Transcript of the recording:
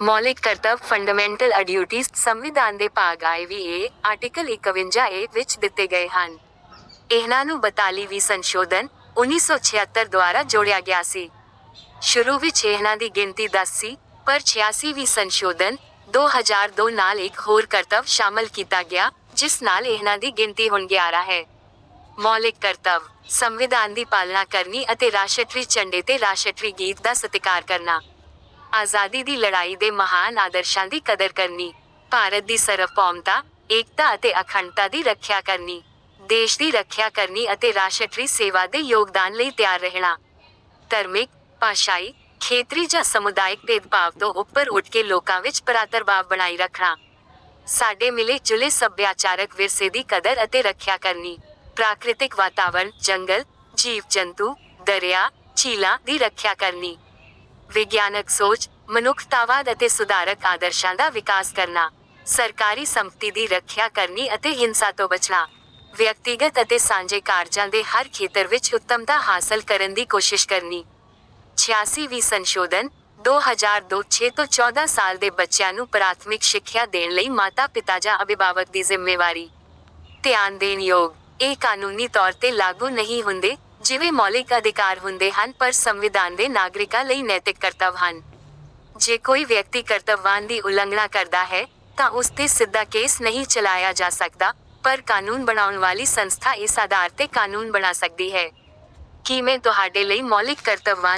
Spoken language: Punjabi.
ਮੌਲਿਕ ਕਰਤੱਵ ਫੰਡਾਮੈਂਟਲ ਡਿਊਟੀਜ਼ ਸੰਵਿਧਾਨ ਦੇ ਭਾਗ ਆਈਵੀਏ ਆਰਟੀਕਲ 51 ਏ ਵਿੱਚ ਦਿੱਤੇ ਗਏ ਹਨ। ਇਹਨਾਂ ਨੂੰ 42ਵੀਂ ਸੰਸ਼ੋਧਨ 1976 ਦੁਆਰਾ ਜੋੜਿਆ ਗਿਆ ਸੀ। ਸ਼ੁਰੂ ਵਿੱਚ ਇਹਨਾਂ ਦੀ ਗਿਣਤੀ 10 ਸੀ, ਪਰ 86ਵੀਂ ਸੰਸ਼ੋਧਨ 2002 ਨਾਲ ਇੱਕ ਹੋਰ ਕਰਤੱਵ ਸ਼ਾਮਲ ਕੀਤਾ ਗਿਆ, ਜਿਸ ਨਾਲ ਇਹਨਾਂ ਦੀ ਗਿਣਤੀ ਹੁਣ 11 ਹੈ। ਮੌਲਿਕ ਕਰਤੱਵ, ਸੰਵਿਧਾਨ ਦੀ ਪਾਲਣਾ ਕਰਨੀ ਅਤੇ ਰਾਸ਼ਟਰੀ ਝੰਡੇ ਤੇ ਰਾਸ਼ਟਰੀ ਗੀਤ ਦਾ ਸਤਿਕਾਰ ਕਰਨਾ। ਆਜ਼ਾਦੀ ਦੀ ਲੜਾਈ ਦੇ ਮਹਾਨ ਆਦਰਸ਼ਾਂ ਦੀ ਕਦਰ ਕਰਨੀ, ਭਾਰਤ ਦੀ ਸਰਵਭੌਮਤਾ ਏਕਤਾ ਅਤੇ ਅਖੰਡਤਾ ਦੀ ਰੱਖਿਆ ਕਰਨੀ, ਦੇਸ਼ ਦੀ ਰੱਖਿਆ ਕਰਨੀ ਅਤੇ ਰਾਸ਼ਟਰੀ ਸੇਵਾ ਦੇ ਯੋਗਦਾਨ ਲਈ ਤਿਆਰ ਰਹਿਣਾ। ਧਰਮਿਕ, ਭਾਸ਼ਾਈ, ਖੇਤਰੀ ਜਾਂ ਸਮੁਦਾਇਕ ਭੇਦਭਾਵ ਤੋਂ ਉੱਪਰ ਉੱਠ ਕੇ ਲੋਕਾਂ ਵਿੱਚ ਭਰਾਤਰਭਾਵ ਬਣਾਈ ਰੱਖਣਾ। ਸਾਡੇ ਮਿਲੇ ਜੁਲੇ ਸੱਭਿਆਚਾਰਕ ਵਿਰਸੇ ਦੀ ਕਦਰ ਅਤੇ ਰੱਖਿਆ ਕਰਨੀ, ਪ੍ਰਾਕ੍ਰਿਤਿਕ ਵਾਤਾਵਰਣ ਜੰਗਲ ਜੀਵ ਜੰਤੂ ਦਰਿਆ, ਝੀਲਾਂ ਦੀ ਰੱਖਿਆ ਕਰਨੀ। ਵਿਗਿਆਨਕ ਸੋਚ, ਮਨੁੱਖਤਾਵਾਦ ਅਤੇ ਸੁਧਾਰਕ ਆਦਰਸ਼ਾਂ ਦਾ ਵਿਕਾਸ ਕਰਨਾ, ਸਰਕਾਰੀ ਸੰਪਤੀ ਦੀ ਰੱਖਿਆ ਕਰਨੀ ਅਤੇ ਹਿੰਸਾ ਤੋਂ ਬਚਣਾ, ਵਿਅਕਤੀਗਤ ਅਤੇ ਸਾਂਝੇ ਕਾਰਜਾਂ ਦੇ ਹਰ ਖੇਤਰ ਵਿੱਚ ਉੱਤਮਤਾ ਹਾਸਲ ਕਰਨ ਦੀ ਕੋਸ਼ਿਸ਼ ਕਰਨੀ। 86ਵੀਂ ਸੰਸ਼ੋਧਨ 2002 6 ਤੋਂ 14 ਸਾਲ ਦੇ ਬੱਚਿਆਂ ਨੂੰ ਪ੍ਰਾਥਮਿਕ ਸਿੱਖਿਆ ਦੇਣ ਲਈ ਮਾਤਾ-ਪਿਤਾ ਜਾਂ ਅਭਿਭਾਵਕ ਦੀ ਜ਼ਿੰਮੇਵਾਰੀ। ਧਿਆਨ ਦੇਣ ਯੋਗ, ਇਹ ਕਾਨੂੰਨੀ ਤੌਰ ਤੇ ਲਾਗੂ ਨਹੀਂ ਹੁੰਦੇ ਜਿਵੇਂ ਮੌਲਿਕ ਅਧਿਕਾਰ ਹੁੰਦੇ ਹਨ ਪਰ ਸੰਵਿਧਾਨ ਦੇ ਨਾਗਰਿਕਾਂ ਲਈ ਨੈਤਿਕ ਕਰਤੱਵ ਹਨ ਜੇ ਕੋਈ ਵਿਅਕਤੀ ਕਰਤੱਵਾਂ ਦੀ ਉਲੰਘਣਾ ਕਰਦਾ ਹੈ ਤਾਂ ਉਸ ਤੇ ਸਿੱਧਾ ਕੇਸ ਨਹੀਂ ਚਲਾਇਆ ਜਾ ਸਕਦਾ ਪਰ ਕਾਨੂੰਨ ਬਣਾਉਣ ਵਾਲੀ ਸੰਸਥਾ ਇਸ ਆਧਾਰ ਤੇ ਕਾਨੂੰਨ ਬਣਾ ਸਕਦੀ ਹੈ ਕੀ ਮੈਂ ਤੁਹਾਡੇ ਲਈ ਮੌਲਿਕ ਕਰਤੱਵਾਂ